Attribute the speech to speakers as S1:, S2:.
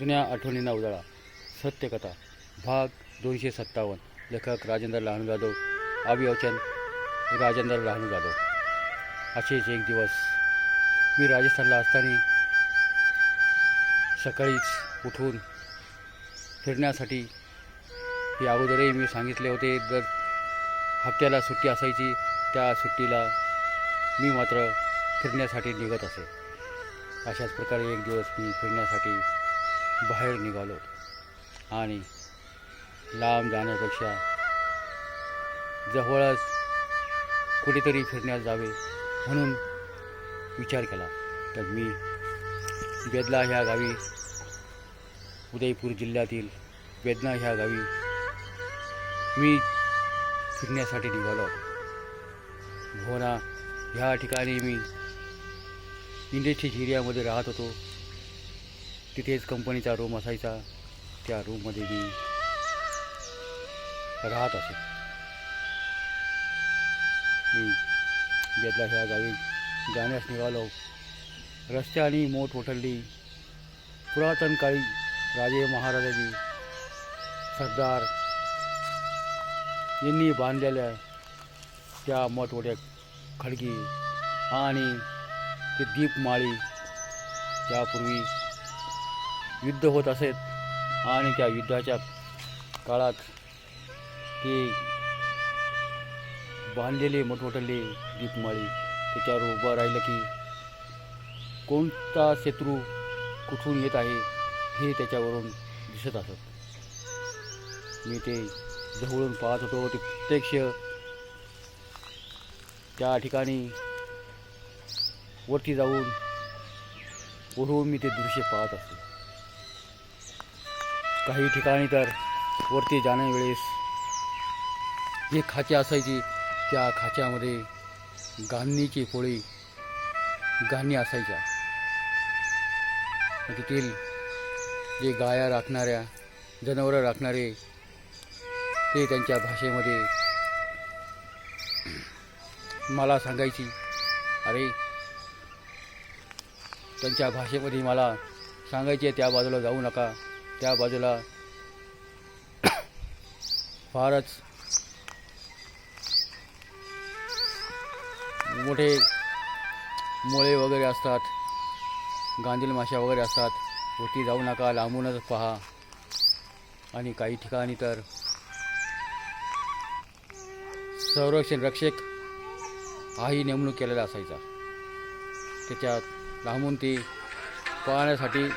S1: जुन्या आठवणींना उजाळा. सत्यकथा. भाग दोनशे सत्तावन्न. लेखक राजेंद्र लहानू जाधव. अभिवचन राजेंद्र लहानू जाधव. असेच एक दिवस मी राजस्थानला असताना सकाळीच उठून फिरण्यासाठी हे अगोदरही मी सांगितले होते दर हप्त्याला सुट्टी असायची त्या सुट्टीला मी मात्र फिरण्यासाठी निघत असे. अशाच प्रकारे एक दिवस मी फिरण्यासाठी बाहेर निघालो. आणि लांब जाण्यापेक्षा जवळच कुठेतरी फिरण्यास जावे म्हणून विचार केला. तर मी बेदला ह्या गावी उदयपूर जिल्ह्यातील वेदना ह्या गावी मी फिरण्यासाठी निघालो. भोना ह्या ठिकाणी मी इंडस्ट्रीज एरियामध्ये राहत होतो. तिथेच कंपनीचा रूम असायचा. त्या रूममध्ये मी राहत असे. मी बेदला ह्या गावी जाण्यास निघालो. रस्त्याने मोठमोठली पुरातन काळी राजे महाराजांनी सरदार यांनी बांधलेल्या त्या मोठमोठ्या खडगी आणि ते दीपमाळी त्यापूर्वी युद्ध होत असेल आणि त्या युद्धाच्या काळात ते बांधलेले मोठमोठली दीपमाळी त्याच्यावर उभं राहिलं की कोणता शत्रू कुठून येत आहे हे त्याच्यावरून दिसत असत. मी ते जवळून पाहत होतो. ते प्रत्यक्ष त्या ठिकाणी वरती जाऊन वरून मी ते दृश्य पाहत असतो. काही ठिकाणी तर वरती जाण्यावेळेस जे खाचे असायची त्या खाच्यामध्ये गांधीची पोळी गाणी असायच्या. तेथील जे गाया राखणाऱ्या जनावरं राखणारे ते त्यांच्या भाषेमध्ये मला सांगायची अरे त्यांच्या भाषेमध्ये मला सांगायचे त्या बाजूला जाऊ नका. त्या बाजूला फारच मोठे मुळे वगैरे असतात गांधील माशा वगैरे असतात. होती जाऊ नका लांबूनच पहा. आणि काही ठिकाणी तर संरक्षण रक्षक हाही नेमणूक केलेला असायचा. त्याच्यात लांबून ते पाहण्यासाठी